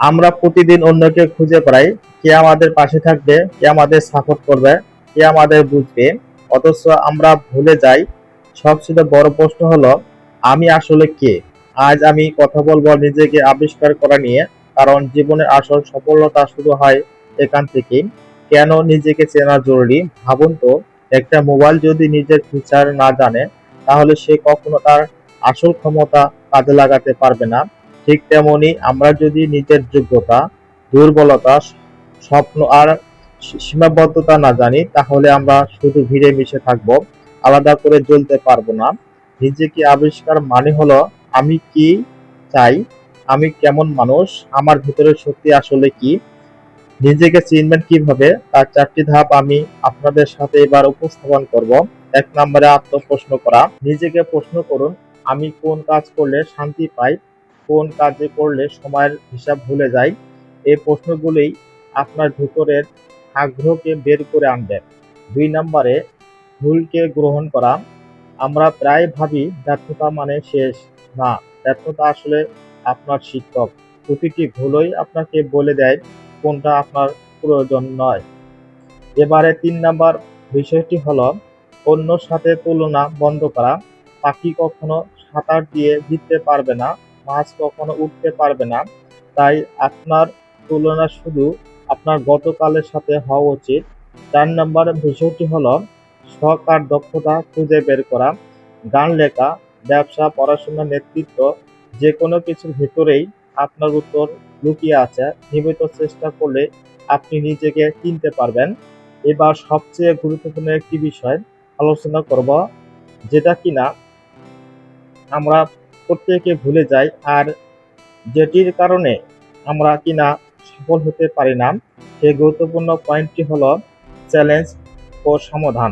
আমরা প্রতিদিন অন্যকে খুঁজে বেড়াই কে আমাদের পাশে থাকবে, কে আমাদের সাপোর্ট করবে, কে আমাদের বুঝবে। অথচ আমরা ভুলে যাই, সবচেয়ে বড় প্রশ্ন হলো, আমি আসলে কে? আজ আমি কথা বলব নিজেকে আবিষ্কার করা নিয়ে, কারণ জীবনের আসল সফলতা শুরু হয় এখান থেকেই কেন নিজেকে চেনা জরুরি? ভাবুন তো, একটা মোবাইল যদি নিজের ফিচার না জানে, তাহলে সে কখনো তার আসল ক্ষমতা কাজে লাগাতে পারবে না। ঠিক তেমনি আমরা যদি নিজের যোগ্যতা, দুর্বলতা, স্বপ্ন আর সীমাবদ্ধতা না জানি, তাহলে আমরা শুধু ভিড়ে মিশে থাকব, আলাদা করে জ্বলতে পারব না। নিজেকে আবিষ্কার মানে হলো, আমি কি চাই, আমি কেমন মানুষ, আমার ভিতরের শক্তি আসলে কি, নিজেকে চিনবেন কীভাবে, তার চারটি ধাপ আমি আপনাদের সাথে এবার উপস্থাপন করব। এক নম্বরে আত্মপ্রশ্ন করা, নিজেকে প্রশ্ন করুন, আমি কোন কাজ করলে শান্তি পাই কোন কাজে করলে সময়ের হিসাব ভুলে যাই, এই প্রশ্নগুলোই আপনার ভিতরের আগ্রহকে বের করে আনবে। দুই নম্বরে, ভুলকে গ্রহণ করা। আমরা প্রায় ভাবি ব্যর্থতা মানে শেষ। না, ব্যর্থতা আসলে আপনার শিক্ষক। প্রতিটি ভুলই আপনাকে বলে দেয় কোনটা আপনার প্রয়োজন নয়। এবারে তিন নাম্বার বিষয়টি হলো, অন্যর সাথে তুলনা বন্ধ করা। পাখি কখনো সাঁতার দিয়ে জিততে পারবে না। মাছ কখনো উঠতে পারবে না। তাই আপনার তুলনা শুধু আপনার গতকালের সাথে হওয়া উচিত। চার নাম্বার বিষয়টি হলো শখ আর দক্ষতা খুঁজে বের করা, গান লেখা, ব্যবসা পড়াশোনা নেতৃত্ব যে কোনো কিছুর ভেতরেই আপনার উত্তর লুকিয়ে আছে। নিয়মিত চেষ্টা করলে আপনি নিজেকে চিনতে পারবেন। এবার সবচেয়ে গুরুত্বপূর্ণ একটি বিষয় আলোচনা করব, যেটা কিনা আমরা প্রত্যেকে ভুলে যাই আর যেটির কারণে আমরা কিনা সফল হতে পারি না সেই গুরুত্বপূর্ণ পয়েন্টটি হলো চ্যালেঞ্জ ও সমাধান।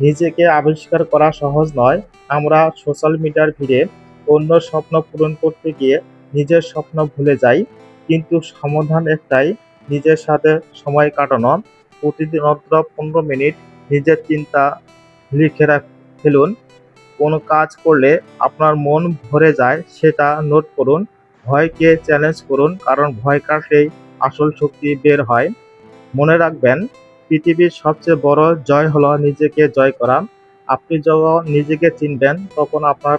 নিজেকে আবিষ্কার করা সহজ নয়। আমরা সোশ্যাল মিডিয়ার ভিড়ে অন্য স্বপ্ন পূরণ করতে গিয়ে নিজের স্বপ্ন ভুলে যাই, কিন্তু সমাধান একটাই, নিজের সাথে সময় কাটানো। প্রতিদিন মাত্র পনেরো মিনিট নিজের চিন্তা লিখে রাখ ফেলুন। কোনো কাজ করলে আপনার মন ভরে যায়, সেটা নোট করুন। ভয়কে চ্যালেঞ্জ করুন, কারণ ভয় কাটলেই আসল শক্তি বের হয়। মনে রাখবেন, পৃথিবীর সবচেয়ে বড় জয় হলো নিজেকে জয় করা। আপনি যখন নিজেকে চিনবেন, তখন আপনার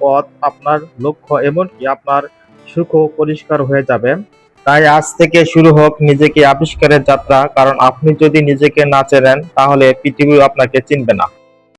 পথ, আপনার লক্ষ্য এমনকি আপনার সুখ পরিষ্কার হয়ে যাবে। তাই আজ থেকে শুরু হোক নিজেকে আবিষ্কারের যাত্রা, কারণ আপনি যদি নিজেকে না চেনেন, তাহলে পৃথিবী আপনাকে চিনবে না।